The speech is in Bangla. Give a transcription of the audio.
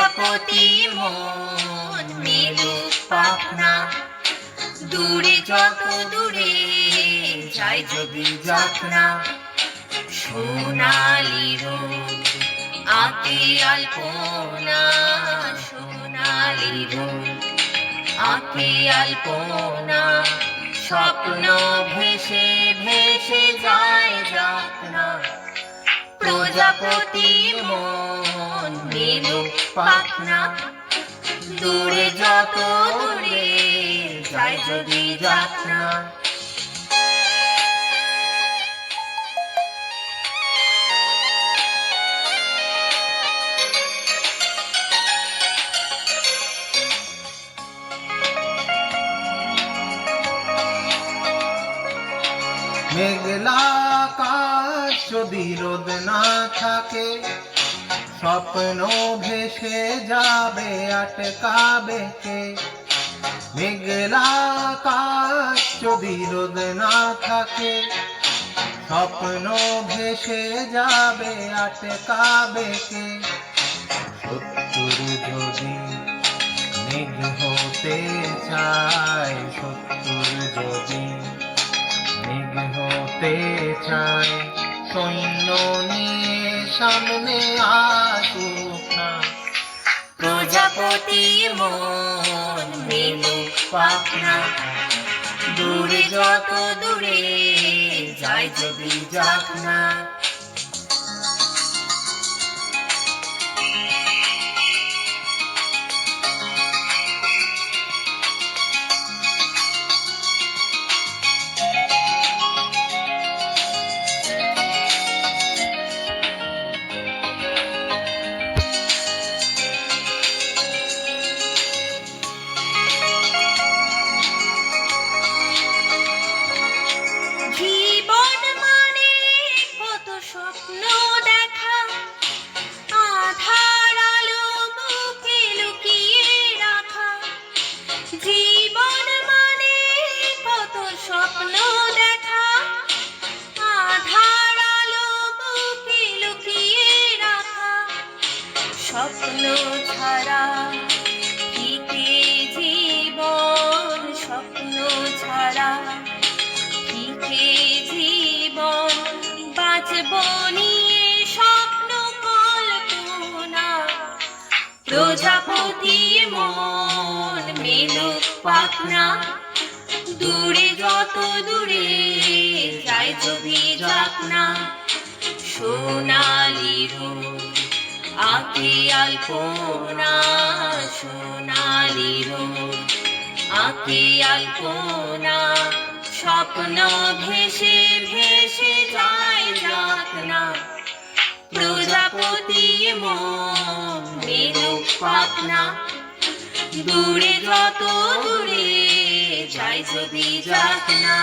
প্রজাপতি মন মেলু পাখনা। দূরে যত দূরে যাই যদি যাক সোনালি রোদ, আতে আলপনা, সোনালি রোদ, আতে আলপনা। স্বপ্ন ভেসে ভেসে যায় যাক প্রজাপতি মন নীলু পাখনা। দূরে যত দূরে যায় যদি না মেঘলা আকাশ যদি রোদ না থাকে স্বপ্ন ভেসে যাবে, আটকাবে কে? মেঘলা যদি রোদ না থাকে। স্বপ্ন ভেসে যাবে, আটকাবে কে? সত্তর যদি মেঘ হতে চায় সত্তর যদি মেঘ হতে চায়, সৈন্য নিয়ে সামনে আসুক মন মেলো পাখনা। দূরে যত দূরে যায় যদি যাক স্বপ্ন ছাড়া ফিকে জীবন স্বপ্ন ছাড়া ফিকে জীবন বাঁচব নিয়ে স্বপ্ন কল্পনা। প্রজাপতি মন মেলুক পাখনা। দূরে যত দূরে যায় যদি যাক না সোনালি রোদ আকে আলপনা সোনালি রোদ আকে আলপনা, স্বপ্ন ভেসে ভেসে যায় যাক না। প্রজাপতি মন মেলুক পাখনা দূরে যত দূরে যায় যদি যাক না।